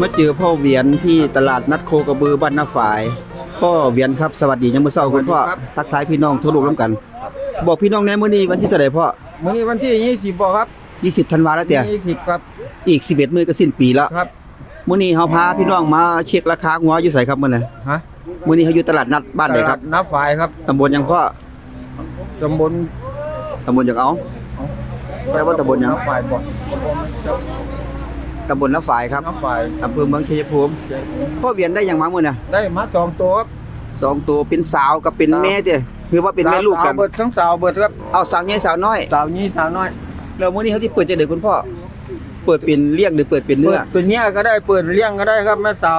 มาเจอพ่อเวียนที่ตลาดนัดโคกระบือบ้านนาฝาย พ่อเวียนครับสวัสดียังมื้อเช้าคุณพ่อสวัสดีครับทักทายพี่น้องทั่วโลกร่วมกัน บอกพี่น้องแน่มื้อนี้วันที่เท่าไหร่พ่อมื้อนี้วันที่ 20บ่ครับ 20ธันวาแล้วเตี่ย20ครับอีก 11มื้อก็สิ้นปีแล้วครับมื้อนี้เฮาพาพี่น้องมาเช็คราคางัวอยู่ไสครับมื้อนี้ฮะมื้อนี้เฮาอยู่ตลาดนัดบ้านใดครับตลดน้าฝ่ายครับตำบลหยังพ่อตำบลตำบลหยังเอาแปลว่าตำบลหยังน้าฝ่ายบ่ ตำบลนาฝายครับน้าฝ่ายอำเภอเมืองชัยภูมิพ่อเวียนได้หยังมามื้อน่ะได้มาสองตัวครับสองตัวเป็นสาวกับเป็นแม่เด้คือว่าเป็นแม่ลูกกันสาวเบิดทั้งสาวเบิดครับเอาสาวใหญ่สาวน้อยสาวนี้สาวน้อยแล้วมื้อนี้เขาที่เปิดจังได๋คุณพ่อเปิดเป็นเลี้ยงหรือเปิดเป็นเนื้เปิอดเป็นเนี้ยก็ได้เปิดเลี้ยงก็ได้ครับแม่สาว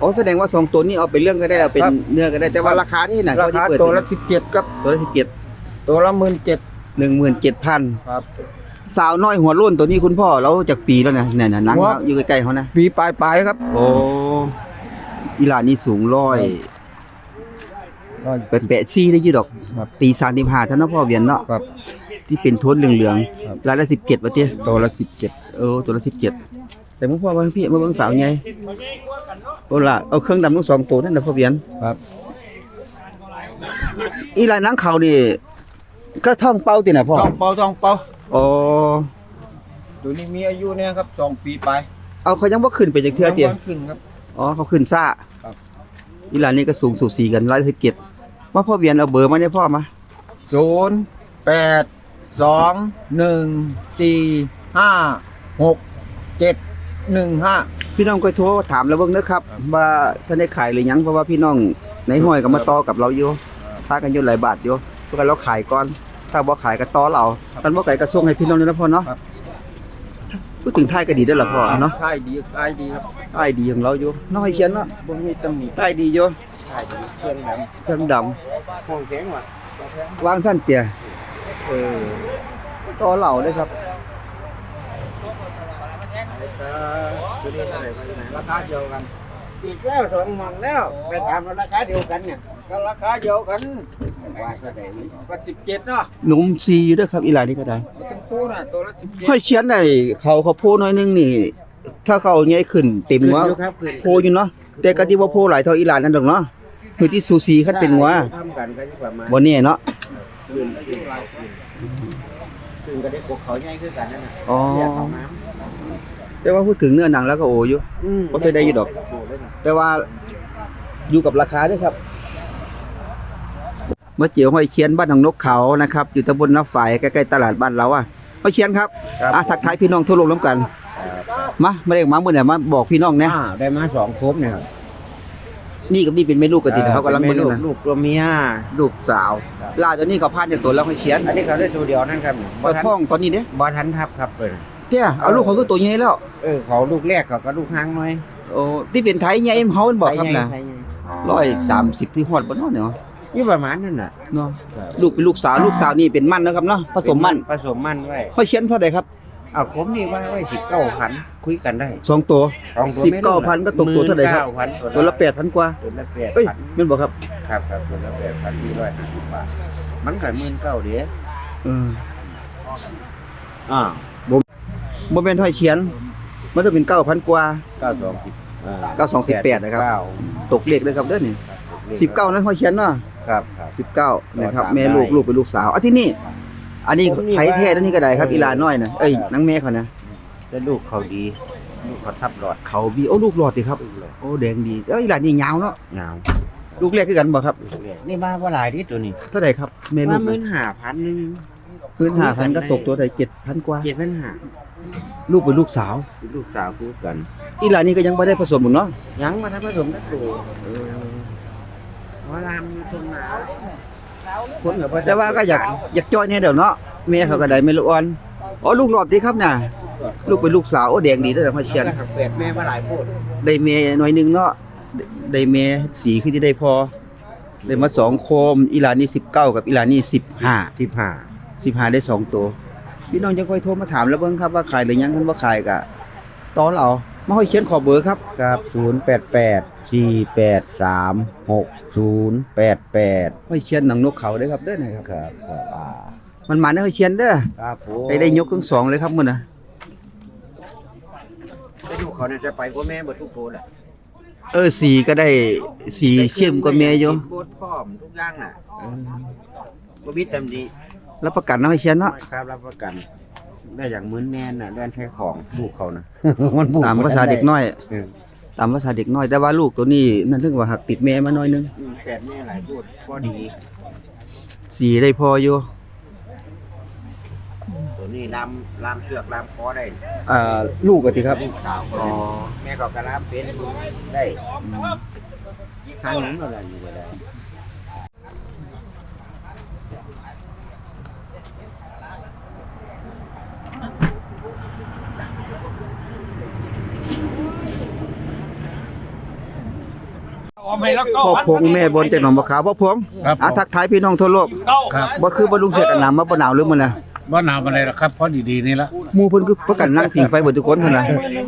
อ๋อแสดงว่าสองตัวนี้เอาเป็นเรื่องก็ได้เอาเป็นครับเนื้อก็ได้แต่ว่าราคาที่ไหนราคาเขที่เปิดตัวละเป็น17ครับตัวละสิบเจ็ดตัวละ17,000หนึ่งหมื่นเจ็ดพันครับ สาวน้อยหัวโล้นตัวนี้คุณพ่อเราจากปีแล้วนะเนี่ยๆหนังหัวเขาอยู่ใกล้ๆเขานะปีปลายๆครับโอ้อีหลานนี่สูงร้อย แปะๆซี่ได้อยี่ดอกครับ ตีสามตีห้าท่านเนาะพ่อเวียนเนาะครับ ที่เป็นโทนเหลืองครับ ๆรายละสิบเจ็ดบาทเตี้ยตัวละ17เออตัวละสิบเจ็ดแต่มึงพ่อว่าพี่มาเบิ่งสาวไงโอ้ล่ะเอาเครื่องดำทั้งสองตัวนั่นนะพ่อเวียน ครับอีหลานนังเขานี่ ก็ท่องเป้าติน่ะพ่อ ต้องเป่าต้องเป่า อ๋อตัวนี้มีอายุเนี่ยครับสองปีไปเอาเขายังบ่ขึ้นไปจากเทื่อเตี้ยยังบ่ขึ้นครับ อ๋อเขาขึ้นซ่าครับ อีหลานนี่ก็สูงสูสีกันร้อยสิบเจ็ดว่าพ่อเวียนเอาเบอร์มาเนี่ยพ่อมาศูนย์แปดสองหนึ่งสี่ห้าหกเจ็ดหนึ่งห้า พี่น้องก็โทรถามแล้วเบิ่งเด้อครับ ว่าท่านได้ขายหรือยังเพราะว่าพี่น้องในห้อยก็มาต่อกับเราอยู่พากันอยู่หลายบาทอยู่เพราะกันเราขายก่อน ถ้าบ่ขายก็ต่อเราท่านบ่ขายก็ส่งให้พี่น้องด้วยนะพ่อเนาะพูดถึงท้ายก็ดีเด้อล่ะพ่อเนาะค่ายดีค่ายดีครับท้ายดีของเราอยู่น้อยเขียนเนาะบ่มีตำหนิท้ายดีอยู่ค่ายดีเครื่องดเครื่องดำำห้องแข็งว่ะวางสั้นเตี่ยเออต่อเหล่าเลยครับตัวนี้เท่าไหร่ไปไหนราคาเดียวกัน อีกแล้วสองหมองแล้วไปถามราคาเดียวกันเนี่ยก็ราคาเดียวกัน ว่าเท่าไหร่ก็สิบเจ็ดเนาะหนุ่มซีอยู่เด้วยครับ อีหลานนี่ก็ได้เป็นคู่น่ะตัวละสิบเจ็ดห้อยเชียนได้เขาเขาโพน้อยหนึงนี่ ถ้าเขาเอาใหญ่ขึ้นเต็มหัวครับขึ้นโพอยู่เนาะแต่ก็ที่ว่าโพหลายเท่าอีหลานนั่นดอกเนาะคือที่ซูซีคันเป็นหัวทำกันก็จะประมาณบ่แน่เนาะขึ้นขึ้นลายขึ้นขึ้นก็ได้กกเขาใหญ่คือกันนั่นน่ะอ๋อเรียกเขาน้แต่ว่าพูดถึงเนื้อหนังแล้วก็โออยู่ำอืมบ่เคยได้อยู่ดอกแต่ว่าอยู่กับราคาด้วยครับเมื่อเจียวห้อยเชียนบ้านของนกเขานะครับอยู่ตำบลน้าฝ่ายใกล้ๆตลาดบ้านเราอะห้อยเชียนครับ อะทักทายพี่น้องทั่วโลกร่วมกันมาไม่ได้มาเมื่อไหร่มาบอกพี่น้องนะอ่าได้มาสองครบเนี่ยครับนี่กับนี่เป็นแม่ลูกกันติเขากำลังเป็เบิ่นงลูกนะลูกตัวเมีย ลูกสาวลาตัวนี้เขาพานจากตัวแล้วให้เชียนอันนี้เขาได้ตัวเดียวนั่นครับปลาท่องตอนนี้เด้บอทันทับครับเออเตี้ยเอาลูกเขาคือตัวใหญ่แล้วเออเขาลูกแรกเขาก็ลูกหางหน่อยโอ้ที่เป็นไทยใหญ่เฮามันบอกครับไทยใหญ่นะไทยใหญ่ร้อยสามสิบที่ฮอดบ่เนาะเนาะ อยู่ประมาณนั้นน่ะเนาะลูกเป็นลูกสาวลูกสาวนี่เป็นมั่นนะครับเนาะผสมมั่นผสมมั่นไว้เขาเชียนเท่าไหร่ครับเอาคมนี่ว่าไว้สิบเก้าพันคุยกันได้สองตัวสองตัวสิบไม่เก้าพันก็ตกตัวเท่าไหร่ครับพันตัวละแปดพันกว่าตัวละแปดเอ้ยพันแม่นบอกครับครับครับตัวละแปดพันที่ร้อยห้าสิบบาทมันก็หมื่นเก้าเด้เอออ่าบ่แม่นห้อยเชียน มันต้องเป็นเก้าพันกว่าเก้าสองสิบเก้าสองสิบแปดนะครับ เก้า ตกเลขเลยครับเด้อนี่สิบเก้านะห้อยเชียนเนาะ ครับครับ สิบเก้านะครับต่อตามแม่ลูกได้ลูกเป็นลูกสาวอะที่นี่ อันนี้ผมนี่ไทยแท้ว่าตัวนี้ก็ได้ครับอีหลาน้อยนะเอ้ยนางแม่เขานะแต่ลูกเขาดี ลูกเขาทับหลอดเขาบีโอ้ลูกหลอดดิครับลูกเลยโอ้แดงดีเอ้ยอีหลานนี่ยาวเนาะเงาลูกแรกคือกันบ่ครับลูกแรกนี่มาว่าหลายที่ตัวนี้เท่าไหร่ครับแม่ลูมากหมื่นห้าพันหนึงพื้นห้าพันก็ตกตัวได้เจ็ดพันกว่า เจ็ดพันห้าลูกเป็นลูกสาว ลูกสาวคู่กัน อีหลานนี่ก็ยังไม่ได้ผสมหมดเนาะยังมาทำผสมนักตั วว่าลามอยู่ตรงไหนคนกับแต่ว่าก็อยากอยากจ้อยเนี่ยเดี๋ยวเนาะแม่เขาก็ได้ไม่ลูกอ่อนอ๋อลูกหลอดดีครับน่ะลูกเป็นลูกสาวโอ้แดงดีเด้อพ่อเชียนเปลี่ยนแม่มาหลายพูดได้เมย์หน่อยหนึงเนาะได้ได้เมย์สีคือที่ได้พอได้มาสองโคมอีหลานนี่19กับอีหลานนี่15สิบห้า15ได้สองตัวพี่น้องจะค่อยโทรมาถามแล้วเบิ่งครับว่าขายหรือยังคันว่าขายก็ตอนเอา มาให้เขียนขอเบอร์ครับ ครับศูนย์แปดแปดสี่แปดสามหกศูนย์แปดแปดให้เชียนหนังนกเขาเด้อครับเด้อนะครับครับครับอ่ามันมาเด้อให้เชียนเด้อครับผมไปได้ยกทั้งสองเลยครับมื้อน่ะจะอยู่เขาเขาน่าจะไปกว่าแม่เบิดทุกตัวแหละเออสีก็ได้สีเข้มกว่าแม่อยู่โคตรพร้อมทุกอย่างน่ะบ่มีตำหนิรับประกันเนาะให้เชียนเนาะ ครับรับประกัน ได้อย่างมื้นแน่นน่ะด้านแท้ของลูกเขานะตามภาษาเด็กน้อย เออ ตามภาษาเด็กน้อย แต่ว่าลูกตัวนี้นั่นถึงว่าหักติดแม่มาหน่อยนึงอืมแปดแม่หลายพูดพอดี สีได้พออยู่ตัวนี้ลามลามเชือกลามคอได้อ่าลูกก็ติครับ ลูกสาวก็อ๋อแม่ก็กระลามเป็นได้ทางนั้นอะไรอยู่ก็ได้ พ่อพงแม่บนจากหนองบัวขาวพ่อพงครับอะทักทายพี่น้องทั่วโลกครับบ่คือบ่ลุงเสียกันหนำมาบ่หนาวหรือมันน่ะว่าหนาวอะไรหรอกครับเพราะดีๆนี่ละหมู่เพิ่นคือประกันนั่งผิงไฟเบิดทุกคนเท่านั้น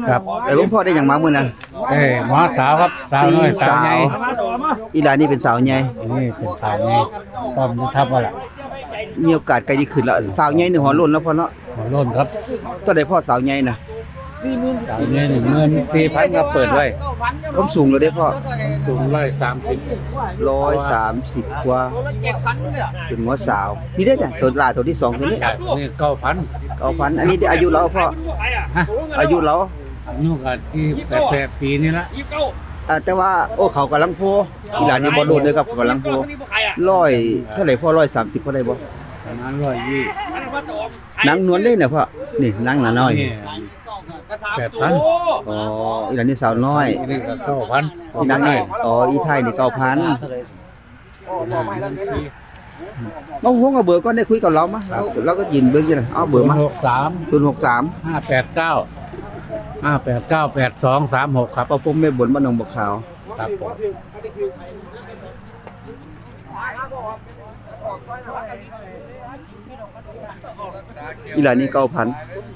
ครับแต่หลวงพ่อได้หยังมามื้อน่ะเอ้ยหมอสาวครับสาวน้อยสาวใหญ่อีหลานนี่เป็นสาวใหญ่นี่เป็นสาวใหญ่ป้อมจะทับว่าล่ะมีโอกาสใกล้ดีขึ้นแล้วสาวใหญ่นี่หัวโล้นแล้วพ่อเนาะหัวโล้นครับตัวใดพ่อสาวใหญ่น่ะ สาวใหญ่หนึ่งเงินสี่พันก็เปิดไว้ผมสูงแล้วเด้พ่อสูงร้อยสามสิบ130กว่าเป็นหัวสาว นี่เด้อจ้ะตัวหลานตัวที่สองตัวนี้จากนี่เก้าพัน9,000อันนี้อายุเราพ่อฮะอายุเราอายุก็ที่แปดแปดปีนี่ละอ่าแต่ว่าโอ้เขากำลังโพอีหลานนี่บ่โดนเลยครับเขากำลังโพร้อยเท่าไหร่พ่อ130เท่าไหร่บ่ประมาณร้อยยี่นางนวลเลยน่ะพ่อนี่นางหนาน้อยนี่ แปดพันอ๋ออีหลานนี่สาวน้อย นี่ก็เก้าพันอีนางนี่อ๋ออีไทยนี่9,000น้องฮงเอาเบอร์ก่อนได้คุยกับเรามาเราเราก็ยินเบิ่งจังเอาเบอร์มาหกสาม063ห้าแปดเก้าห้าแปดเก้าแปดสองสามหกครับปอปมแม่บนบ้านหนองบัวขาวครับผมอีหลานนี่9,000พี่น้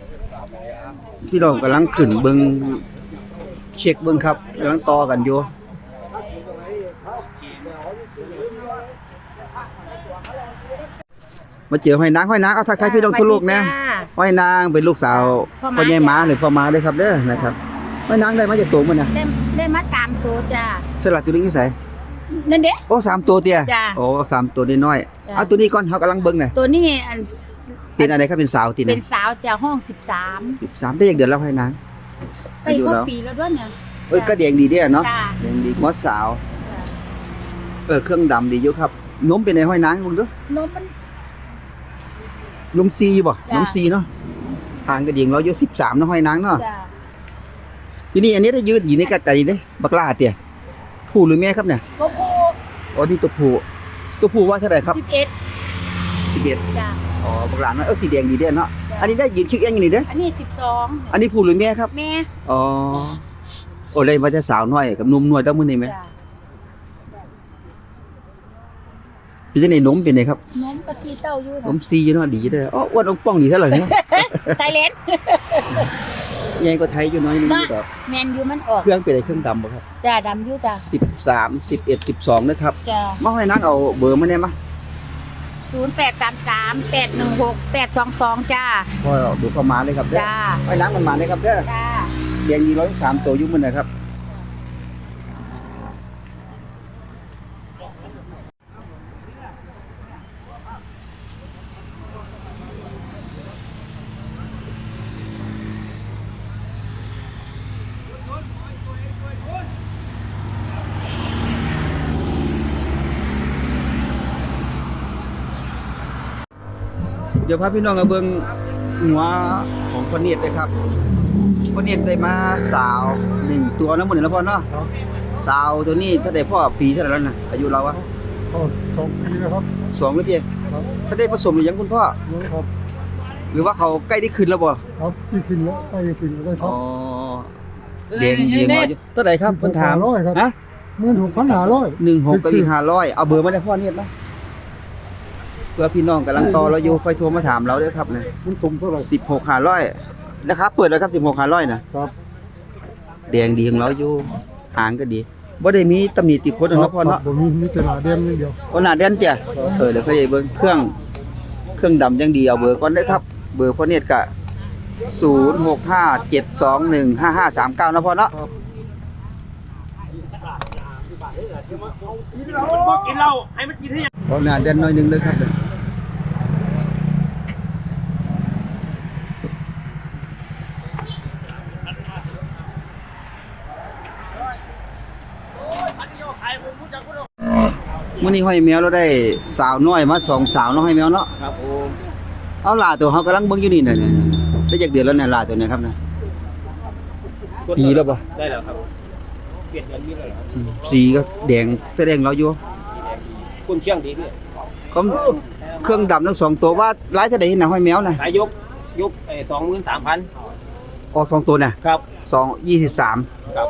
องกำลังขึ้นเบิงเช็คเบิงครับกำลังต่อกันอยู่มาเจอห้อยนางห้อยนางเอาทักทายพี่น้องทั่วโลกนะห้อยนางเป็นลูกสาวพ่อม้าพ่อใหญ่ม้าหรือพ่อม้าเด้อครับเด้อนะครับห้อยนางได้มาจากตัวมันนะได้ได้มาสามตัวจ้าสลัดตัวนี้ที่ใส่นั่นเด้โอ้สามตัวเตี้ยจ้ะโอ้สามตัวน้อยๆจ้ะเอาตัวนี้ก่อนเขากำลังเบิ่งน่ะตัวนี้อัน เป็นอะไรครับเป็นสาวติเป็นะนสาวจากห้องสิบสาม13ได้อย่างเดือนแล้วห้อยนางใกล้อายุครบแล้วปีแล้วด้วยเนี่ยเอ้ยก็แดงดีเด้อเนาะจ้าแดงดีมอสาว เออเครื่องดำดีอยู่ครับนมเป็นในห้อยนางมึงดูนมมันนมซีบ่จ้ะนมซีเนาะห่างกันเองเราอยู่13เนาะห้อยนางเนาะจ้าทีนี้อันนี้ได้ยืดอยู่ในกระไก่เด้บักลาเตี้ยผู้หรือแม่ครับเนี่ยโกโก้อ๋อนี่ตัวผู้ตัวผู้ว่าเท่าไหร่ครับสิบเอ็ด11จ้า อ๋อบักลาเนาะเออสีแดงดีเด้อเนาะอันนี้ได้ยืนคิกเองอยู่นี่เด้ออันนี้สิบสองอันนี้ผู้หรือแม่ครับ แม่อ๋อโอ้เลยมาแต่สาวน้อยกับหนุ่มน้อยต้องมื้อนี้ไหมจ้าเป็นจังได๋นมเป็นไงครับนมกะทิเต้าอยู่นมซีอยู่เนาะดีเด้ออ๋ออ้วนองป้องดีเท่าไหร่เนี่ยไทยแลนด์ ใหญ่กว่าไทยอยู่น้อยนึงอยู่ดอกแมนยูมันออกเครื่องเป็นไอ้เครื่องดำบ่ครับจ้าดำอยู่จ้า13 11 12นะครับจ้ามาให้นักเอาเบอร์มาแน่มา ศูนย์แปดสามสามแปดหนึ่งหกแปดสองสองจ้าพ่อดูเข้ามาเลยครับเด้อจ้าให้นักมันมาเลยครับเด้อจ้าแดงดี103ตัวอยู่มื้อนะครับ ดี๋ยวพาพี่น้องมาเบิ่งหัวของคนเนียดเลยครับคนเนียดได้มาสาวหนึ่งตัวน้ำมันแล้วพ่อเนาะสาวตัวนี้ถ้าได้พ่อปีเท่าไหร่แล้วนะอายุเราอะโอ้สองปีแล้วครับสองแล้วทีครับถ้าได้ผสมหรือยังคุณพ่อเยอะครับหรือว่าเขาใกล้ได้ขึ้นแล้วบ่ครับที่ขึ้นแล้วไปขึ้นแล้วครัอ๋บอเด้งเยียงน้อยอยู่เท่าไหร่ครับเพิ่นถามร้อยครับฮะเงินหกพันห้าร้อยหนึ่งหกกับอีกห้าร้อยเอาเบอร์มาได้พ่อเนี่ยนะเพื่อพี่น้องกำลังต่อเราอยู่ค่อยโทรมาถามเราเด้อครับนะมันสมเท่าไหร่สิบหกห้าร้อยนะครับเปิดแล้วครับสิบหกห้าร้อยนะครับแดงดีของเราอยู่หางก็ดีบ่ได้มีตำหนิติดโคตรเนาะพ่อเนาะผมมีมีตลาดเดียมนิดเดียวคนหน้าแดนเตี้ยเออเดี๋ยวเขาจะเบิ่งเครื่องเครื่องดำยังดีเอาเบอร์ก่อนได้อครับ เบอร์พ่อเนตรกะ0 6 5 7 2 1 5 5 3 9นะพ่อเนาะครับพ่อหน้าแดนหน้อยหนึงเลยครับ มื้อนี้ห้อยแมวเราได้สาวน้อยมาสองสาวเนาะห้อยแมวเนาะครับผมเอาหลาตัวเขากำลังเบิ่งอยู่นี่น่ะเนี่ยได้จากเดือนแล้วเนี่ยหลาตัวเนี่ยครับนะ ปีแล้วป่ะได้แล้วครับเปลี่ยนเดือนนี้แล้วเหรอครับสีก็แดงแสดงเราอยู่คุณเชียงดีด้วยก็เครื่องดำทั้งสองตัวว่าหลายเท่าใดนะห้อยแมวน่ะขายยกยกไอ้สองหมื่นสามพัน ออกสองตัวน่ะครับ สองยี่สิบสามครับ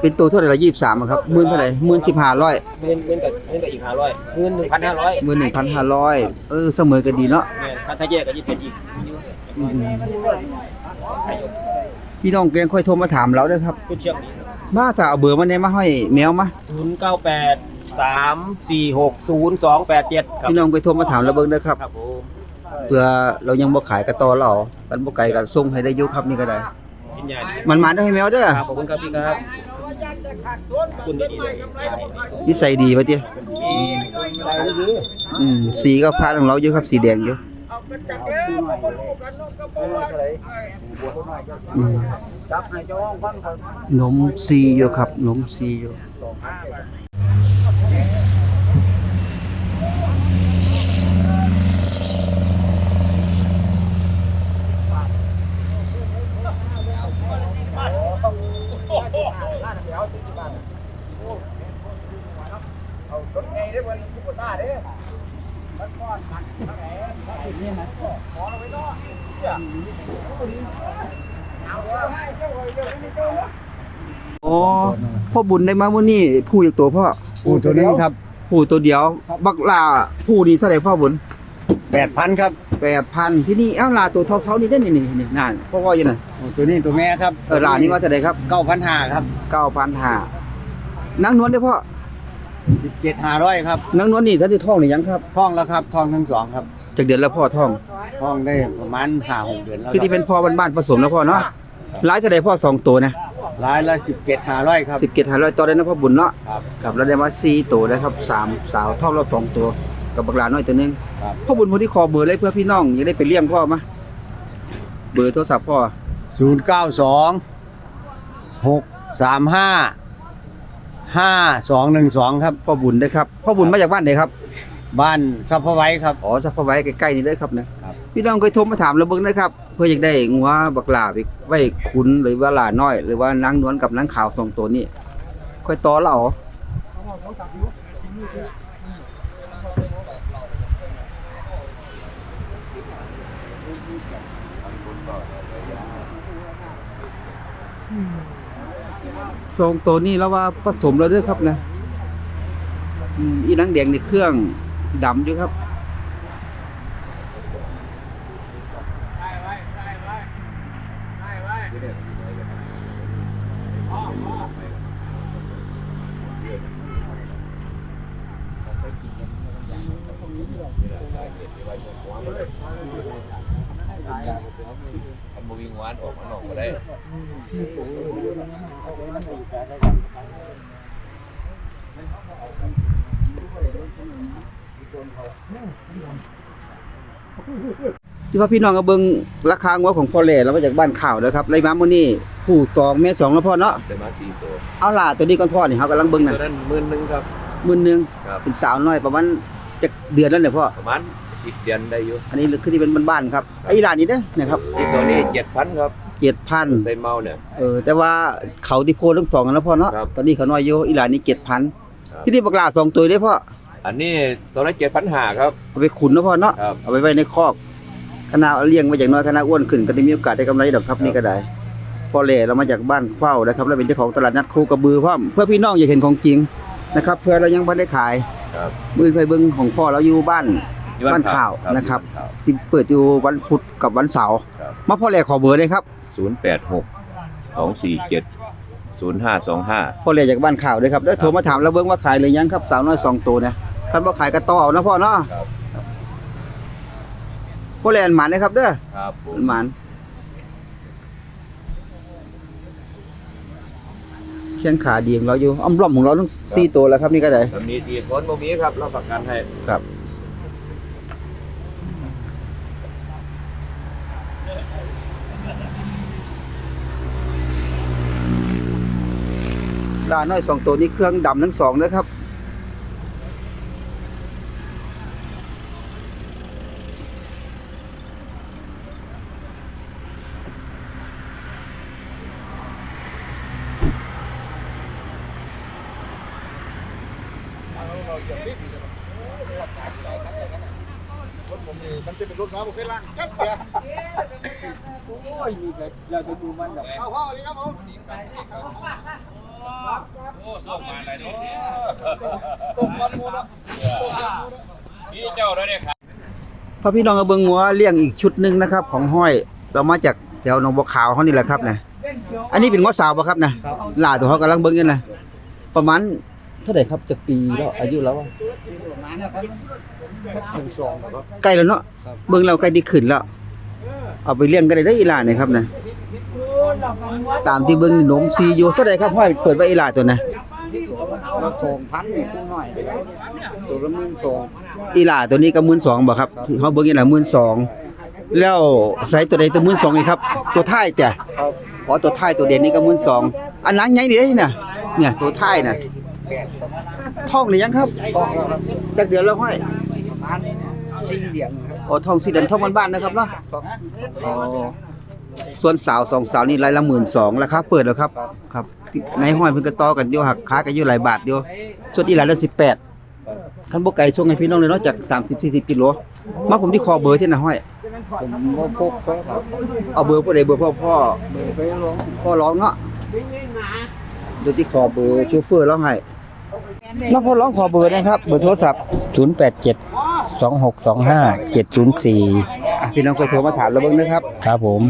เป็นตัวเท่าไหร่ละยี่สิบสามครับหมื่นเท่าไหร่หมื่นสิบห้าร้อยเงินเงินกับเงินกับอีกห้าร้อยเงินหนึ่งพันห้าร้อยหมื่นหนึ่งพันห้าร้อยเออเสมอกันดีเนาะเนี่ยถ้าถ้าแยกก็จะเป็นอีกอยู่อืมขายยกพี่น้องแกงค่อยโทรมาถามเราเด้อครับคุณเชียงดีมาถ้าเอาเบอร์มาเนี่ยมาห้อยแมวมาศูนย์เก้าแปดสามสี่หกศูนย์สองแปดเจ็ดครับพี่น้องไปโทรมาถามเราเบิ่งเด้อครับครับผม เพื่อเรายังบ่ขายกระต่อเรากันบ่ไกลกันส่งให้ได้อยู่ครับนี่ก็ได้ กินยาดีมันมาได้ให้แมวเด้อครับขอบคุณครับพี่ครับคุณดีๆเลยนิสัยดีป่ะเตี้ยมีอะไรดีอืมสีก็พาของเราเยอะครับสีแดงอยู่อืมจับให้เจ้า ของฟังครับนมซีอยู่ครับนมซีอยู่อ๋อพ่อบุญได้มามื้อนี้ผู้อีกตัวพ่ออู้ตัวนี้ครับ ผู้ตัวเดียว บักลาผู้นี้เท่าไหร่พ่อบุญแปดพันครับ8,000ที่นี่เอ้าลาตัวเท่าๆนี่ได้นี่นี่นี่นั่นพ่อว่าอยู่น่ะตัวนี้ตัวแม่ครับเออลานี่ว่าเท่าไหร่ครับเก้าพันห้าครับ9,500นา งนวลเด้อพ่อสิบเจ็ดห้าร้อยครับนางนวลนี่ท่านที่ท้องหรือยังครับท่องแล้วครับท่องทั้งสองครับจากเดือนแล้วพ่อท้อง ท่องได้ประมาณห้าหกเดือนแล้วคือที่เป็นพ่อบ้านๆผสมแล้วพ่อเนาะหลายเท่าใดพ่อสองตัวนะรายละสิบเจ็ดห้าร้อยครับ สิบเกตหาร้อยตัวได้นะพ่อบุญเนาะครับกับเราได้มาสี่ตัวได้ครับสามสาวท้องเราสองตัว กับบักหลาน้อยตัวหนึงครับ พ่อบุญพอที่คอเบอร์เลยเพื่อพี่น้องอยากได้ไปเลี้ยงพ่อมาเบอร์โทรศัพท์พ่อศูนย์เก้าสองหกสามห้า ห้าสองหนึ่งสองครับ พ่อบุญได้ครับพ่อบุญมาจากบ้านไหนครับบ้านซัพพไว้ครับ อ๋อสักพอไว้ใกล้ๆนี่เลยครับนะครับพี่น้องเคยโทรมาถามเราเบิ่งนะครับ เพื่ออยากได้งัวบักหลาไปไว้คุ้นหรือว่าหลาน้อย หรือว่านางนวลกับนางขาวสองตัวนี้ค่อยต่อเรา ทรงตัวนี้แล้วว่าผสมแล้วด้วยครับนะอีนังแดงในเครื่องดำอยู่ครับมันบ่วิ่งหวานออกมันออกบ่ได้ ที่ว่าพี่น้องก็เบิ่งราคางัวของพ่อแหล่แล้วมาจากบ้านข่าวแล้วครับไล่มามื้อนี้ผู้สองแม่สองแล้วพ่อเนาะได้มาสี่ตัวเอาล่ะตัวนี้ก่อนพ่อนี่เฮากำลังเบิ่งตัน่ะวนั้นหมื่นหนึงครับมื้อนึงครับเป็นสาวน้อยประมาณจักเดือนแล้วเนี่ยพ่อประมาณสิบเดือนได้อยู่อันนี้คือที่เป็นบ้านๆครับไอ้ร้านนี้เด้อนะครับอีกตัวนี้เจ็ดพันครับ7,000ใส่เมาเนี่ยเออแต่ว่าเขาที่โพทั้งสองกันแล้วพ่อเนาะครับตอนนี้เขาน้อยอยู่อีหลานนี่7,000ครับที่นี่บักหลาสองตัวเด้อพ่อ อันนี้ตัวละเจ็ดพันหาครับ เอาไปขุนเนาะพ่อเนาะ ครับเอาไปไว้ในคอกคณะเอาเลี้ยงไว้อย่างน้อยคณะอ้วนขึ้นก็ได้มีโอกาสได้กำไรดอกครับนี่ก็ได้พ่อเล่เรามาจากบ้านเฝ้านะครับแล้วเป็นเจ้าของตลาดนัดคูกระบือพร้อมเพื่อพี่น้องอยากเห็นของจริงนะครับ เพื่อเรายังบ่ได้ขายครับมือเคยเบิ่งของพ่อเราอยู่บ้านที่บ้านข่าวนะครับบ้านข่าวที่เปิดอยู่วันพุธกับวันเสาร์ครับ มาพ่อเล่ขอเบอร์เลยครับศูนย์แปดหกสองสี่เจ็ดศูนย์ห้าสองห้าพ่อเล่จากบ้านข่าวเลยครับแล้วโทรมาถามเราเบิ่งว่าขายหรือยังครับสาวน้อยสองตัวเนี่ย คันบ่ขายก็ต่อเอานะพ่อเนาะครับพ่อเล่อันหมานนะครับเด้อครับผมอันหมานเชียงขาดีของเราอยู่อ้อมร่อมของเราทั้งสี่ตัวแล้วครับนี่ก็ได้ตำหนี้ดีคนบ่มีครับรับประกันให้ครับลาน้อยสองตัวนี้เครื่องดำทั้งสองนะครับ มันเป็นรถน้ำผมเคยล่างจับเสียโอ้ยมีแต่เราจะดูมันแบบเอาพ่อนี่ครับผม โอ้ ส่งมาอะไรเนี่ส่งมันหมดแล้วพี่เจ้าแล้เนี่ยครับพอพี่น้องเอาเบิงงัวเลี้ยงอีกชุดหนึ่งนะครับ ของห้อยเรามาจากแถวหนองบัวขาวเขานี่แหละครับนะอันนี้เป็นงัวสาวปะครับนะหลาตัวเขากำลังเบิ้งกันนะประมาณเท่าไหร่ครับจากปีแล้วอายุแล้วใกล้แล้วเนาะเบิ้งเราใกล้ดีขึ้นแล้ว เอาไปเลี้ยงกันได้ได้ออีหลาเนี่ยครับนะ ตามที่เบิ้งนี่หนมซีอยู่เท่าไหร่ครับห้อยเปิดไว้อีหลาตัวนะเราส่งพันนี่ขึ้นหน่อยตัวละหมื่นสองอีหลาตัวนี้ก็มื่นสองบ่ครับที่เขาเบิ้งอีหลามื่นสองแล้วใส่ตัวใดตัวมื่นสองนี่ครับตัวท้ายแต่อ๋อตัวท้ายตัวเด่นนี่ก็มื่นสองอันนั้นไงนี่ได้น่ะเนี่ยตัวท้ายน่ะท้องหรือยังครับต้องแล้วครับจักเดือนแล้วห้อยประมาณสี่เดือนครับอ๋อท้องสี่เดือนท้องบ้านๆนะครับเนาะอ๋อ ส่วนสาวสองสาวนี่รายละหมื่นสองราคาเปิดแล้วครับครับในห้อยเพิ่นก็ต่อกันอยู่หักค้ากันอยู่หลายบาทอยู่ส่วนอีหลานละ18คันบ่ไก่ส่งให้พี่น้องเลยเนาะจาก30 40กิโลมาผมที่คอเบอร์ที่น่ะห้อยผมก็พกไปครับเอาเบอร์ผู้ใดเบอร์พ่อพ่อเบอร์ไปลงพ่อร้องเนาะเดี๋ยวที่ขอเบอร์โชเฟอร์ร้องให้น้องพ่อร้องขอเบอร์นะครับเบอร์โทรศัพท์ศูนย์แปดเจ็ด สองหกสองห้าเจ็ดศูนย์สี่ อะพี่น้องเคยโทรมาถามเราเบิ่งนะครับ ครับผม